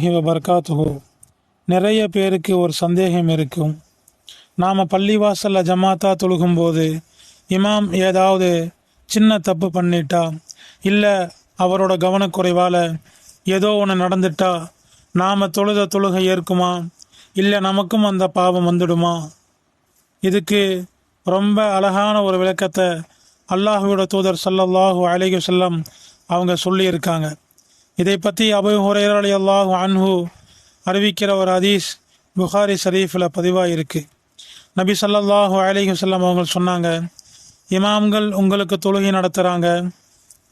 வபர்காத்துஹு. நிறைய பேருக்கு ஒரு சந்தேகம் இருக்கும். நாம் பள்ளிவாசலில் ஜமாத்தா தொழுகும்போது இமாம் ஏதாவது சின்ன தப்பு பண்ணிட்டா இல்லை அவரோட கவனக்குறைவால் ஏதோ ஒன்று நடந்துட்டா நாம் தொழுத தொழுகை ஏற்குமா? இல்லை நமக்கும் அந்த பாவம் வந்துடுமா? இதுக்கு ரொம்ப அழகான ஒரு விளக்கத்தை அல்லாஹுவோட தூதர் ஸல்லல்லாஹு அழகி செல்லம் அவங்க சொல்லியிருக்காங்க. இதை பற்றி அபு ஹுரைரா அல்லாஹ் அன்ஹு அறிவிக்கிற ஒரு ஹதீஸ் புகாரி ஷரீஃபில் பதிவாக இருக்கு நபி சல்லாஹூ அலைஹி வல்லம் அவங்க சொன்னாங்க இமாம்கள் உங்களுக்கு தொழுகை நடத்துகிறாங்க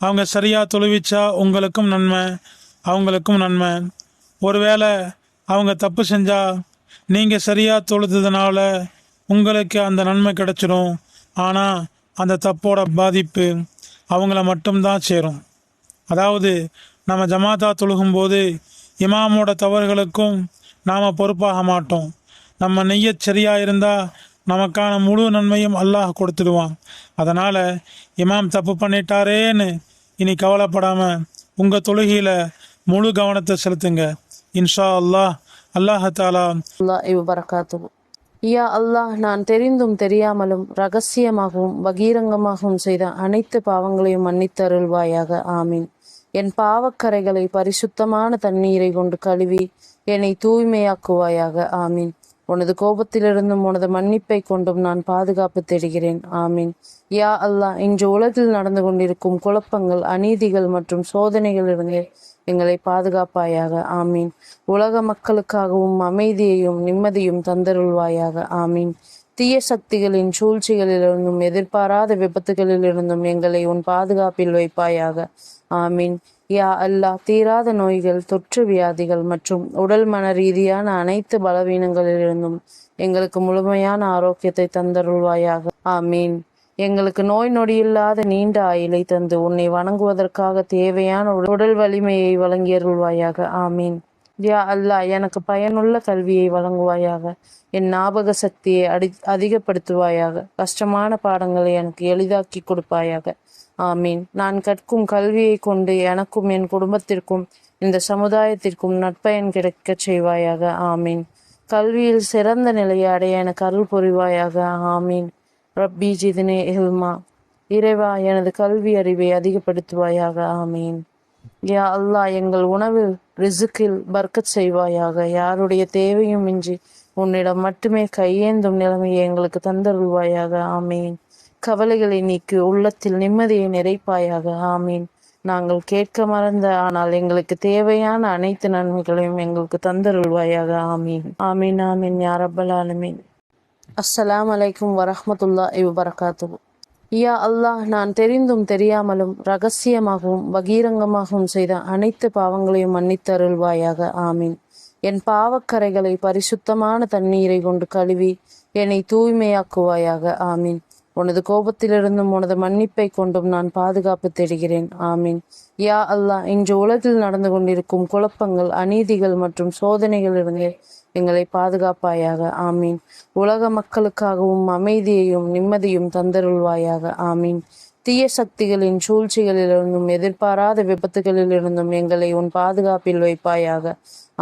அவங்க சரியாக தொழுவிச்சா உங்களுக்கும் நன்மை அவங்களுக்கும் நன்மை. ஒருவேளை அவங்க தப்பு செஞ்சால் நீங்கள் சரியாக தொழுதுனால உங்களுக்கு அந்த நன்மை கிடச்சிடும் ஆனால் அந்த தப்போட பாதிப்பு அவங்கள மட்டும்தான் சேரும். அதாவது நம்ம ஜமாத்தா தொழுகும்போது இமாமோட தவறுகளுக்கும் நாம் பொறுப்பாக மாட்டோம். நம்ம நெய்யச் சரியாக இருந்தால் நமக்கான முழு நன்மையும் அல்லாஹ் கொடுத்துடுவான். அதனால் இமாம் தப்பு பண்ணிட்டாரேன்னு இனி கவலைப்படாமல் உங்கள் தொழுகையில் முழு கவனத்தை செலுத்துங்க. இன்ஷா அல்லாஹ் அல்லாஹாலா அல்லாஹ் வபரகாத்துஹு. யா அல்லாஹ் நான் தெரிந்தும் தெரியாமலும் ரகசியமாகவும் பகீரங்கமாகவும் செய்த அனைத்து பாவங்களையும் மன்னித்தருள்வாயாக. ஆமீன். என் பாவக்கரைகளை பரிசுத்தமான தண்ணீரை கொண்டு கழுவி என்னை தூய்மையாக்குவாயாக. ஆமீன். உனது கோபத்திலிருந்தும் உனது மன்னிப்பை கொண்டும் நான் பாதுகாப்பு தேடுகிறேன். ஆமீன். யா அல்லாஹ் இன்று உலகில் நடந்து கொண்டிருக்கும் குழப்பங்கள் அநீதிகள் மற்றும் சோதனைகளிலிருந்து எங்களை பாதுகாப்பாயாக. ஆமீன். உலக மக்களுக்காகவும் அமைதியையும் நிம்மதியும் தந்தருள்வாயாக. ஆமீன். தீய சக்திகளின் சூழ்ச்சிகளிலிருந்தும் எதிர்பாராத விபத்துகளிலிருந்தும் எங்களை உன் பாதுகாப்பில் வைப்பாயாக. ஆமீன். யா அல்லாஹ் தீராத நோய்கள் தொற்று வியாதிகள் மற்றும் உடல் மன ரீதியான அனைத்து பலவீனங்களிலிருந்தும் எங்களுக்கு முழுமையான ஆரோக்கியத்தை தந்தருள்வாயாக. ஆமீன். எங்களுக்கு நோய் நொடியில்லாத நீண்ட ஆயுளை தந்து உன்னை வணங்குவதற்காக தேவையான உடல் வலிமையை வழங்கியருள்வாயாக. ஆமீன். யா அல்லாஹ் எனக்கு பயனுள்ள கல்வியை வழங்குவாயாக. என் ஞாபக சக்தியை அடி அதிகப்படுத்துவாயாக. கஷ்டமான பாடங்களை எனக்கு எளிதாக்கி கொடுப்பாயாக. ஆமீன். நான் கற்கும் கல்வியை கொண்டு எனக்கும் என் குடும்பத்திற்கும் இந்த சமுதாயத்திற்கும் நட்பயன் கிடைக்கச் செய்வாயாக. ஆமீன். கல்வியில் சிறந்த நிலையை அடைய எனக்கு அருள் புரிவாயாக. ஆமீன். ரப்பி ஜிதினே இல்மா. இறைவா எனது கல்வி அறிவை அதிகப்படுத்துவாயாக. ஆமீன். யா அல்லாஹ் எங்கள் உணவில் ரிசுக்கில் பர்க்கச் செய்வாயாக. யாருடைய தேவையும் இன்றி உன்னிடம் மட்டுமே கையேந்தும் நிலைமையை எங்களுக்கு தந்தருள்வாயாக. ஆமீன். கவலைகளை நீக்கி உள்ளத்தில் நிம்மதியை நிறைப்பாயாக. ஆமீன். நாங்கள் கேட்க மறந்த ஆனால் எங்களுக்கு தேவையான அனைத்து நன்மைகளையும் எங்களுக்கு தந்தருள்வாயாக. ஆமீன். ஆமீன் ஆமீன் யா ஆலமீன். அஸ்ஸலாம் அலைக்கும் இவ் வறக்காத்து யா அல்லாஹ் நான் தெரிந்தும் தெரியாமலும் ரகசியமாகவும் பகீரங்கமாகவும் செய்த அனைத்து பாவங்களையும் மன்னித்தருள்வாயாக. ஆமீன். என் பாவக்கரைகளை பரிசுத்தமான தண்ணீரை கொண்டு கழுவி என்னை தூய்மையாக்குவாயாக. ஆமீன். உனது கோபத்திலிருந்தும் உனது மன்னிப்பை கொண்டும் நான் பாதுகாப்பு தேடுகிறேன். ஆமீன். யா அல்லாஹ் இன்று உலகில் நடந்து கொண்டிருக்கும் குழப்பங்கள் அநீதிகள் மற்றும் சோதனைகளிலிருந்து எங்களை பாதுகாப்பாயாக. ஆமீன். உலக மக்களுக்காகவும் அமைதியையும் நிம்மதியும் தந்தருள்வாயாக. ஆமீன். தீய சக்திகளின் சூழ்ச்சிகளிலிருந்தும் எதிர்பாராத விபத்துகளிலிருந்தும் எங்களை உன் பாதுகாப்பில் வைப்பாயாக.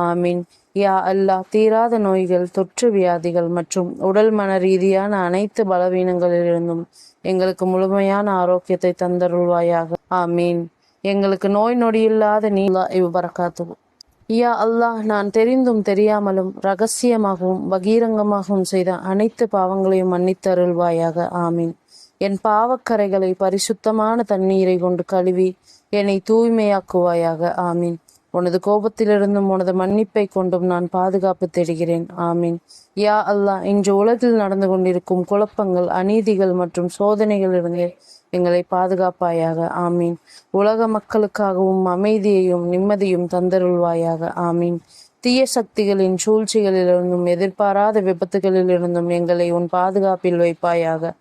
ஆமீன். யா அல்லாஹ் தீராத நோய்கள் தொற்று வியாதிகள் மற்றும் உடல் மன ரீதியான அனைத்து பலவீனங்களிலிருந்தும் எங்களுக்கு முழுமையான ஆரோக்கியத்தை தந்தருள்வாயாக. ஆமீன். எங்களுக்கு நோய் நொடியில்லாத நீலா இவ்வரகாத்துவோம் யா அல்லாஹ் நான் தெரிந்தும் தெரியாமலும் ரகசியமாகவும் பகீரங்கமாகவும் செய்த அனைத்து பாவங்களையும் மன்னித்தருள்வாயாக. ஆமீன். என் பாவக்கரைகளை பரிசுத்தமான தண்ணீரை கொண்டு கழுவி என்னை தூய்மையாக்குவாயாக. ஆமீன். உனது கோபத்திலிருந்தும் உனது மன்னிப்பை கொண்டும் நான் பாதுகாப்பு தேடுகிறேன். ஆமீன். யா அல்லா இன்று உலகில் நடந்து கொண்டிருக்கும் குழப்பங்கள் அநீதிகள் மற்றும் சோதனைகளிலிருந்து எங்களை பாதுகாப்பாயாக. ஆமீன். உலக மக்களுக்காகவும் அமைதியையும் நிம்மதியும் தந்தருள்வாயாக. ஆமீன். தீய சக்திகளின் சூழ்ச்சிகளிலிருந்தும் எதிர்பாராத விபத்துகளிலிருந்தும் எங்களை உன் பாதுகாப்பில் வைப்பாயாக.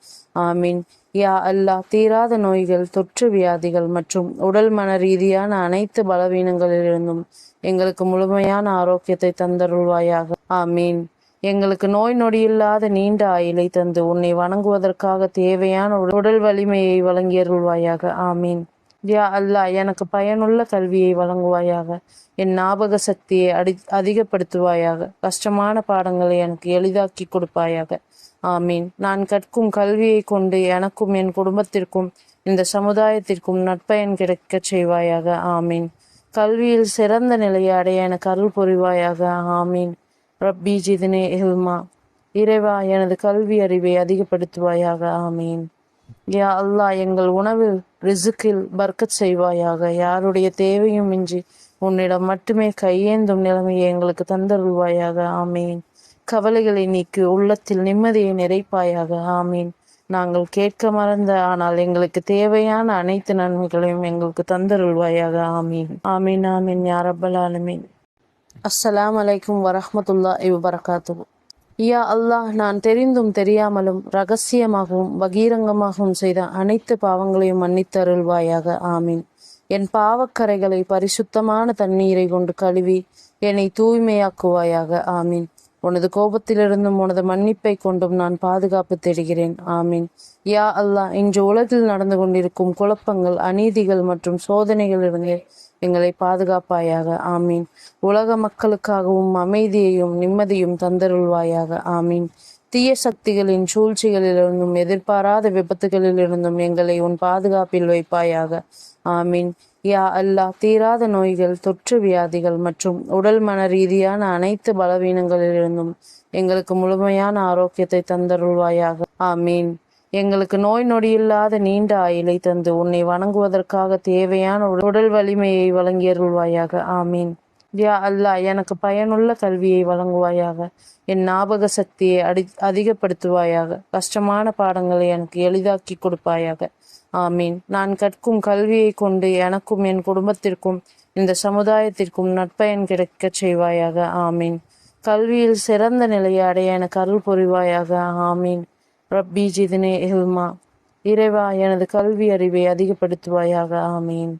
ஆமீன். யா அல்லாஹ் தீராத நோய்கள் தொற்று வியாதிகள் மற்றும் உடல் மன ரீதியான அனைத்து பலவீனங்களிலிருந்தும் எங்களுக்கு முழுமையான ஆரோக்கியத்தை தந்தருள்வாயாக. ஆமீன். எங்களுக்கு நோய் நொடியில்லாத நீண்ட ஆயிலை தந்து உன்னை வணங்குவதற்காக தேவையான உடல் வலிமையை வழங்கியருள்வாயாக. ஆமீன். யா அல்லாஹ் எனக்கு பயனுள்ள கல்வியை வழங்குவாயாக. என் ஞாபக சக்தியை அடி அதிகப்படுத்துவாயாக. கஷ்டமான பாடங்களை எனக்கு எளிதாக்கி கொடுப்பாயாக. ஆமீன். நான் கற்கும் கல்வியை கொண்டு எனக்கும் என் குடும்பத்திற்கும் இந்த சமுதாயத்திற்கும் நற்பயன் கிடைக்கச் செய்வாயாக. ஆமீன். கல்வியில் சிறந்த நிலையை அடைய எனக்கு அருள் புரிவாயாக. ஆமீன். ரப்பி ஜிதினே இல்மா. இறைவா எனது கல்வி அறிவை அதிகப்படுத்துவாயாக. ஆமீன். யா அல்லாஹ் எங்கள் உணவில் ரிசுக்கில் பர்க்கத் செய்வாயாக. யாருடைய தேவையும் இன்றி உன்னிடம் மட்டுமே கையேந்தும் நிலைமையை எங்களுக்கு தந்தருள்வாயாக. ஆமீன். கவலைகளை நீக்கி உள்ளத்தில் நிம்மதியை நிறைப்பாயாக. ஆமீன். நாங்கள் கேட்க மறந்த ஆனால் எங்களுக்கு தேவையான அனைத்து நன்மைகளையும் எங்களுக்கு தந்தருள்வாயாக. ஆமீன். ஆமீன் ஆமீன் யாரபல் ரப்பல் ஆலமீன். அஸ்ஸலாம் அலைக்கும் இவ் வபரகாத்துஹு. யா அல்லாஹ் நான் தெரிந்தும் தெரியாமலும் ரகசியமாகவும் பகீரங்கமாகவும் செய்த அனைத்து பாவங்களையும் மன்னித்தருள்வாயாக. ஆமீன். என் பாவக்கரைகளை பரிசுத்தமான தண்ணீரை கொண்டு கழுவி என்னை தூய்மையாக்குவாயாக. ஆமீன். உனது கோபத்திலிருந்தும் உனது மன்னிப்பை கொண்டும் நான் பாதுகாப்பு தேடுகிறேன். ஆமீன். யா அல்லாஹ் இன்று உலகில் நடந்து கொண்டிருக்கும் குழப்பங்கள் அநீதிகள் மற்றும் சோதனைகளிலிருந்து எங்களை பாதுகாப்பாயாக. ஆமீன். உலக மக்களுக்காகவும் அமைதியையும் நிம்மதியும் தந்தருள்வாயாக. ஆமீன். தீய சக்திகளின் சூழ்ச்சிகளிலிருந்தும் எதிர்பாராத விபத்துகளிலிருந்தும் எங்களை உன் பாதுகாப்பில் வைப்பாயாக. ஆமீன். யா அல்லாஹ் தீராத நோய்கள் தொற்று வியாதிகள் மற்றும் உடல் மன ரீதியான அனைத்து பலவீனங்களிலிருந்தும் எங்களுக்கு முழுமையான ஆரோக்கியத்தை தந்தருள்வாயாக. ஆமீன். எங்களுக்கு நோய் நொடியில்லாத நீண்ட ஆயிலை தந்து உன்னை வணங்குவதற்காக தேவையான உடல் வலிமையை வழங்கியருள்வாயாக. ஆமீன். யா அல்லா எனக்கு பயனுள்ள கல்வியை வழங்குவாயாக. என் ஞாபக சக்தியை அடி அதிகப்படுத்துவாயாக. கஷ்டமான பாடங்களை எனக்கு எளிதாக்கி கொடுப்பாயாக. ஆமீன். நான் கற்கும் கல்வியை கொண்டு எனக்கும் என் குடும்பத்திற்கும் இந்த சமுதாயத்திற்கும் நற்பயன் கிடைக்கச் செய்வாயாக. ஆமீன். கல்வியில் சிறந்த நிலையை அடைய எனக்கு அருள் புரிவாயாக. ஆமீன். ரப்பி ஜிதினே இல்மா. இறைவா எனது கல்வி அறிவை அதிகப்படுத்துவாயாக. ஆமீன்.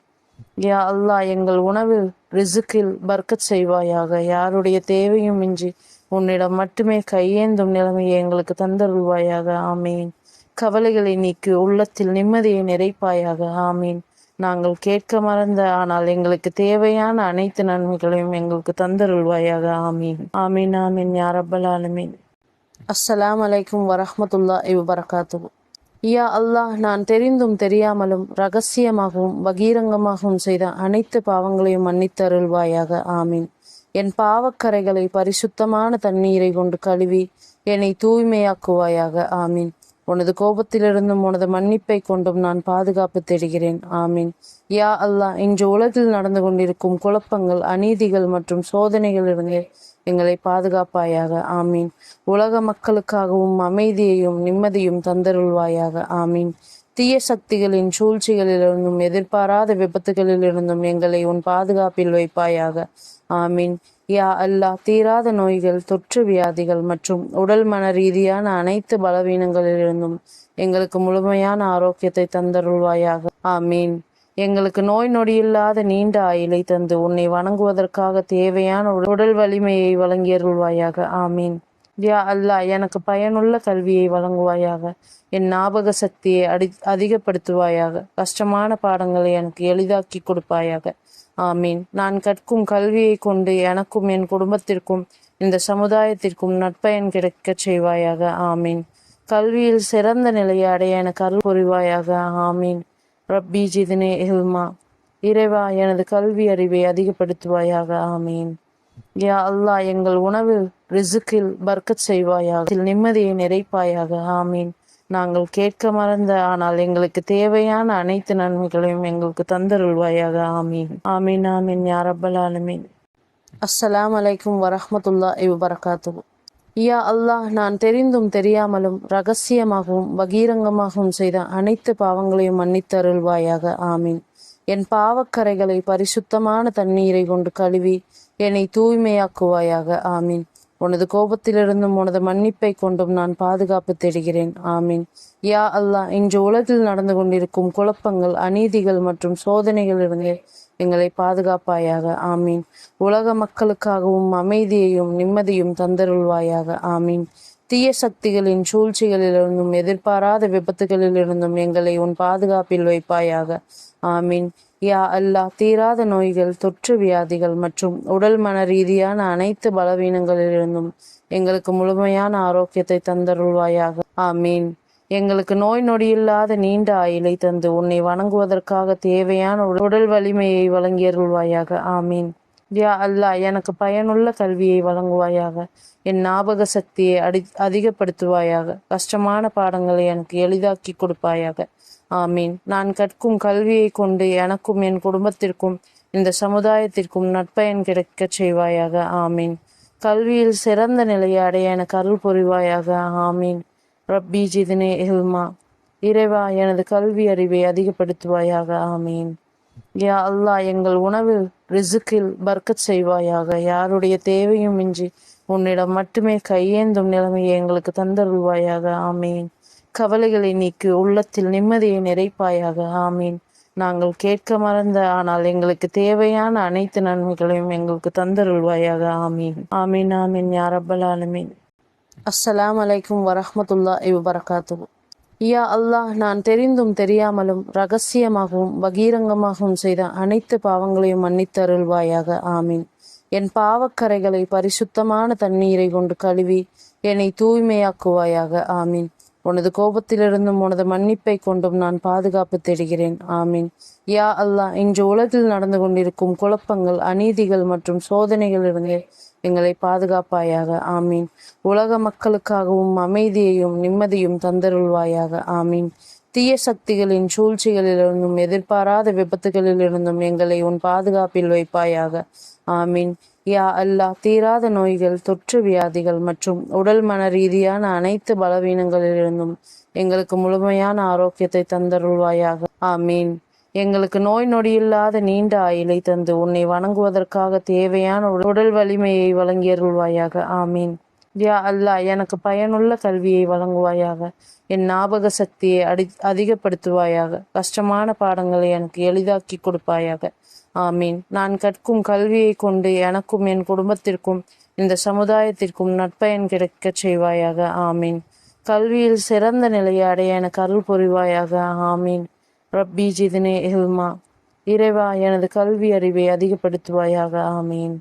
யா அல்லாஹ் எங்கள் உணவில் ரிசுக்கில் பர்க்கச் செய்வாயாக. யாருடைய தேவையும் இன்றி உன்னிடம் மட்டுமே கையேந்தும் நிலைமையை எங்களுக்கு தந்தருள்வாயாக. ஆமீன். கவலைகளை நீக்கி உள்ளத்தில் நிம்மதியை நிறைப்பாயாக. ஆமீன். நாங்கள் கேட்க மறந்த ஆனால் எங்களுக்கு தேவையான அனைத்து நன்மைகளையும் எங்களுக்கு தந்தருள்வாயாக. ஆமீன். ஆமீன் ஆமீன் யா ஆலமீன். அஸ்ஸலாம் அலைக்கும் வரஹ்மத்துல்லாஹி வரகாத்து யா அல்லாஹ் நான் தெரிந்தும் தெரியாமலும் ரகசியமாகவும் பகீரங்கமாகவும் செய்த அனைத்து பாவங்களையும் மன்னித்தருள்வாயாக. ஆமீன். என் பாவக்கரைகளை பரிசுத்தமான தண்ணீரை கொண்டு கழுவி என்னை தூய்மையாக்குவாயாக. ஆமீன். உனது கோபத்திலிருந்தும் உனது மன்னிப்பை கொண்டும் நான் பாதுகாப்பு தேடுகிறேன். ஆமீன். யா அல்லாஹ் இன்று உலகில் நடந்து கொண்டிருக்கும் குழப்பங்கள் அநீதிகள் மற்றும் சோதனைகளிலிருந்து எங்களை பாதுகாப்பாயாக. ஆமீன். உலக மக்களுக்காகவும் அமைதியையும் நிம்மதியும் தந்தருள்வாயாக. ஆமீன். தீய சக்திகளின் சூழ்ச்சிகளிலிருந்தும் எதிர்பாராத விபத்துகளிலிருந்தும் எங்களை உன் பாதுகாப்பில் வைப்பாயாக. ஆமீன். யா அல்லாஹ் தீராத நோய்கள் தொற்று வியாதிகள் மற்றும் உடல் மன ரீதியான அனைத்து பலவீனங்களிலிருந்தும் எங்களுக்கு முழுமையான ஆரோக்கியத்தை தந்தருள்வாயாக. ஆமீன். எங்களுக்கு நோய் நொடியில்லாத நீண்ட ஆயிலை தந்து உன்னை வணங்குவதற்காக தேவையான உடல் வலிமையை வழங்கியருள்வாயாக ஆமீன். யா அல்லாஹ் எனக்கு பயனுள்ள கல்வியை வழங்குவாயாக. என் ஞாபக சக்தியை அடி அதிகப்படுத்துவாயாக. கஷ்டமான பாடங்களை எனக்கு எளிதாக்கி கொடுப்பாயாக. ஆமீன். நான் கற்கும் கல்வியை கொண்டு எனக்கும் என் குடும்பத்திற்கும் இந்த சமுதாயத்திற்கும் நற்பயன் கிடைக்கச் செய்வாயாக. ஆமீன். கல்வியில் சிறந்த நிலையை அடைய எனக்கு அருள் புரிவாயாக. ஆமீன். ரப்பி ஜிதினே இல்மா. இறைவா எனது கல்வி அறிவை அதிகப்படுத்துவாயாக. ஆமீன். யா அல்லாஹ் எங்கள் உணவில் ரிசுக்கில் பர்க்கச் செய்வாயாக. நிம்மதியை நிறைப்பாயாக. ஆமீன். நாங்கள் கேட்க மறந்த ஆனால் எங்களுக்கு தேவையான அனைத்து நன்மைகளையும் எங்களுக்கு தந்தருள்வாயாக. ஆமீன். ஆமீன் ஆமீன் யா ரப்பல் ஆலமீன். அஸ்ஸலாம் அலைக்கும் இவ் வரகாத்து யா அல்லாஹ் நான் தெரிந்தும் தெரியாமலும் ரகசியமாகவும் பகீரங்கமாகவும் செய்த அனைத்து பாவங்களையும் மன்னித்தருள்வாயாக. ஆமீன். என் பாவக்கரைகளை பரிசுத்தமான தண்ணீரை கொண்டு கழுவி என்னை தூய்மையாக்குவாயாக. ஆமீன். உனது கோபத்திலிருந்தும் உனது மன்னிப்பை கொண்டும் நான் பாதுகாப்பு தேடுகிறேன். ஆமீன். யா அல்லாஹ் இன்று உலகில் நடந்து கொண்டிருக்கும் குழப்பங்கள் அநீதிகள் மற்றும் சோதனைகளிலிருந்து எங்களை பாதுகாப்பாயாக. ஆமீன். உலக மக்களுக்காகவும் அமைதியையும் நிம்மதியும் தந்தருள்வாயாக. ஆமீன். தீய சக்திகளின் சூழ்ச்சிகளிலிருந்தும் எதிர்பாராத விபத்துகளிலிருந்தும் எங்களை உன் பாதுகாப்பில் வைப்பாயாக. ஆமீன். யா அல்லாஹ் தீராத நோய்கள் தொற்று வியாதிகள் மற்றும் உடல் மன ரீதியான அனைத்து பலவீனங்களிலிருந்தும் எங்களுக்கு முழுமையான ஆரோக்கியத்தை தந்தருள்வாயாக. ஆமீன். எங்களுக்கு நோய் நொடியில்லாத நீண்ட ஆயிலை தந்து உன்னை வணங்குவதற்காக தேவையான உடல் வலிமையை வழங்கியருள்வாயாக. ஆமீன். யா அல்லாஹ் எனக்கு பயனுள்ள கல்வியை வழங்குவாயாக. என் ஞாபக சக்தியை அடி அதிகப்படுத்துவாயாக. கஷ்டமான பாடங்களை எனக்கு எளிதாக்கி கொடுப்பாயாக. ஆமீன். நான் கற்கும் கல்வியை கொண்டு எனக்கும் என் குடும்பத்திற்கும் இந்த சமுதாயத்திற்கும் நட்பயன் கிடைக்கச் செய்வாயாக. ஆமீன். கல்வியில் சிறந்த நிலையை அடைய எனக்கு அருள் புரிவாயாக. ஆமீன். ரப்பி ஜிதினே இல்மா. இறைவா எனது கல்வி அறிவை அதிகப்படுத்துவாயாக. ஆமீன். யா அல்லாஹ் எங்கள் உணவில் ரிசுக்கில் பர்க்கச் செய்வாயாக. யாருடைய தேவையும் இன்றி உன்னிடம் மட்டுமே கையேந்தும் நிலைமையை எங்களுக்கு தந்தருள்வாயாக. ஆமீன். கவலைகளை நீக்கி உள்ளத்தில் நிம்மதியை நிறைப்பாயாக. ஆமீன். நாங்கள் கேட்க மறந்த ஆனால் எங்களுக்கு தேவையான அனைத்து நன்மைகளையும் எங்களுக்கு தந்தருள்வாயாக. ஆமீன். ஆமீன் ஆமீன் யா ஆலமீன். அஸ்ஸலாம் அலைக்கும் வரஹ்மத்துல்லாஹி வரகாத்து யா அல்லாஹ் நான் தெரிந்தும் தெரியாமலும் ரகசியமாகவும் பகீரங்கமாகவும் செய்த அனைத்து பாவங்களையும் மன்னித்தருள்வாயாக. ஆமீன். என் பாவக்கரைகளை பரிசுத்தமான தண்ணீரை கொண்டு கழுவி என்னை தூய்மையாக்குவாயாக. ஆமீன். உனது கோபத்திலிருந்தும் உனது மன்னிப்பை கொண்டும் நான் பாதுகாப்பு தேடுகிறேன். ஆமீன். யா அல்லாஹ் இன்று உலகில் நடந்து கொண்டிருக்கும் குழப்பங்கள் அநீதிகள் மற்றும் சோதனைகளிலிருந்து எங்களை பாதுகாப்பாயாக. ஆமீன். உலக மக்களுக்காகவும் அமைதியையும் நிம்மதியும் தந்தருள்வாயாக. ஆமீன். தீய சக்திகளின் சூழ்ச்சிகளிலிருந்தும் எதிர்பாராத விபத்துகளிலிருந்தும் எங்களை உன் பாதுகாப்பில் வைப்பாயாக. ஆமீன். யா அல்லாஹ் தீராத நோய்கள் தொற்று வியாதிகள் மற்றும் உடல் மன ரீதியான அனைத்து பலவீனங்களிலிருந்தும் எங்களுக்கு முழுமையான ஆரோக்கியத்தை தந்தருள்வாயாக. ஆமீன். எங்களுக்கு நோய் நொடியில்லாத நீண்ட ஆயிலை தந்து உன்னை வணங்குவதற்காக தேவையான உடல் வலிமையை வழங்கியருள்வாயாக. ஆமீன். யா அல்லா எனக்கு பயனுள்ள கல்வியை வழங்குவாயாக. என் ஞாபக சக்தியை அடி அதிகப்படுத்துவாயாக. கஷ்டமான பாடங்களை எனக்கு எளிதாக்கி கொடுப்பாயாக. ஆமீன். நான் கற்கும் கல்வியை கொண்டு எனக்கும் என் குடும்பத்திற்கும் இந்த சமுதாயத்திற்கும் நட்பயன் கிடைக்கச் செய்வாயாக. ஆமீன். கல்வியில் சிறந்த நிலையை அடைய எனக்கு அருள் புரிவாயாக. ஆமீன். ரப்பி ஜிதினே எஹில்மா இறைவா எனது கல்வி அறிவை அதிகப்படுத்துவாயாக ஆமீன்.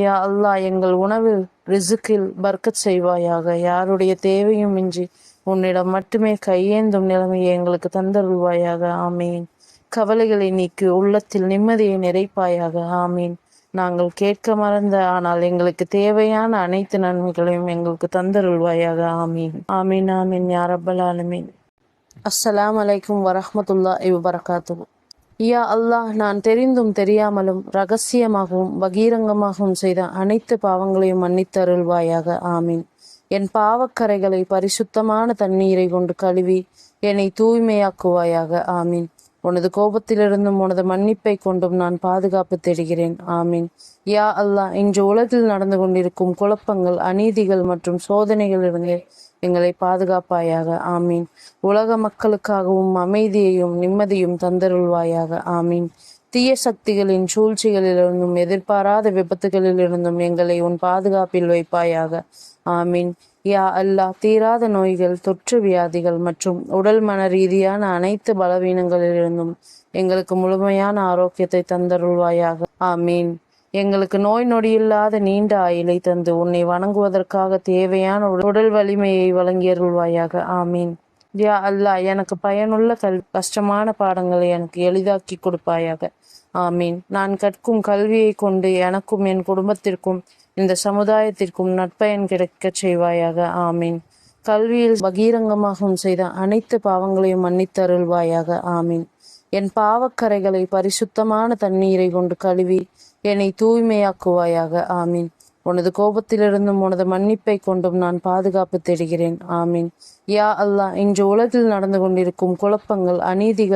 யா அல்லாஹ் எங்கள் உணவில் ரிசுக்கில் பர்க்கச் செய்வாயாக. யாருடைய தேவையும் இன்றி உன்னிடம் மட்டுமே கையேந்தும் நிலைமையை எங்களுக்கு தந்தருள்வாயாக ஆமீன். கவலைகளை நீக்கி உள்ளத்தில் நிம்மதியை நிறைப்பாயாக ஆமீன். நாங்கள் கேட்க மறந்த ஆனால் எங்களுக்கு தேவையான அனைத்து நன்மைகளையும் எங்களுக்கு தந்தருள்வாயாக ஆமீன். ஆமீன் ஆமீன் யாரப்பல் ஆலமீன். அஸ்ஸலாம் அலைக்கும் வரஹ்மத்துல்லாஹி வபரகாத்துஹு யா அல்லாஹ் நான் தெரிந்தும் தெரியாமலும் ரகசியமாகவும் பகீரங்கமாகவும் செய்த அனைத்து பாவங்களையும் மன்னித்தருள்வாயாக. ஆமீன். என் பாவக்கரைகளை பரிசுத்தமான தண்ணீரை கொண்டு கழுவி என்னை தூய்மையாக்குவாயாக. ஆமீன். உனது கோபத்திலிருந்தும் உனது மன்னிப்பை கொண்டும் நான் பாதுகாப்பு தேடுகிறேன். ஆமீன். யா அல்லாஹ் இன்று உலகில் நடந்து கொண்டிருக்கும் குழப்பங்கள் அநீதிகள் மற்றும் சோதனைகளிலிருந்து எங்களை பாதுகாப்பாயாக. ஆமீன். உலக மக்களுக்காகவும் அமைதியையும் நிம்மதியும் தந்தருள்வாயாக. ஆமீன். தீய சக்திகளின் சூழ்ச்சிகளிலிருந்தும் எதிர்பாராத விபத்துகளிலிருந்தும் எங்களை உன் பாதுகாப்பில் வைப்பாயாக. ஆமீன். யா அல்லாஹ் தீராத நோய்கள் தொற்று வியாதிகள் மற்றும் உடல் மன ரீதியான அனைத்து பலவீனங்களிலிருந்தும் எங்களுக்கு முழுமையான ஆரோக்கியத்தை தந்தருள்வாயாக. ஆமீன். எங்களுக்கு நோய் நொடியில்லாத நீண்ட ஆயிலை தந்து உன்னை வணங்குவதற்காக தேவையான உடல் வலிமையை வழங்கியருள்வாயாக. ஆமீன். யா அல்லா எனக்கு பயனுள்ள கல் கஷ்டமான பாடங்களை எனக்கு எளிதாக்கி கொடுப்பாயாக. ஆமீன். நான் கற்கும் கல்வியை கொண்டு எனக்கும் என் குடும்பத்திற்கும் இந்த சமுதாயத்திற்கும் நட்பயன் கிடைக்கச் செய்வாயாக. ஆமீன். கல்வியில் பகீரங்கமாகவும் செய்த அனைத்து பாவங்களையும் மன்னித்தருள்வாயாக. ஆமீன். என் பாவக்கரைகளை பரிசுத்தமான தண்ணீரை கொண்டு கழுவி என்னை தூய்மையாக்குவாயாக. ஆமீன். உனது கோபத்திலிருந்தும் உனது மன்னிப்பை கொண்டும் நான் பாதுகாப்பு தேடுகிறேன். ஆமீன். யா அல்லாஹ் இன்று உலகில் நடந்து கொண்டிருக்கும் குழப்பங்கள் அநீதிகள்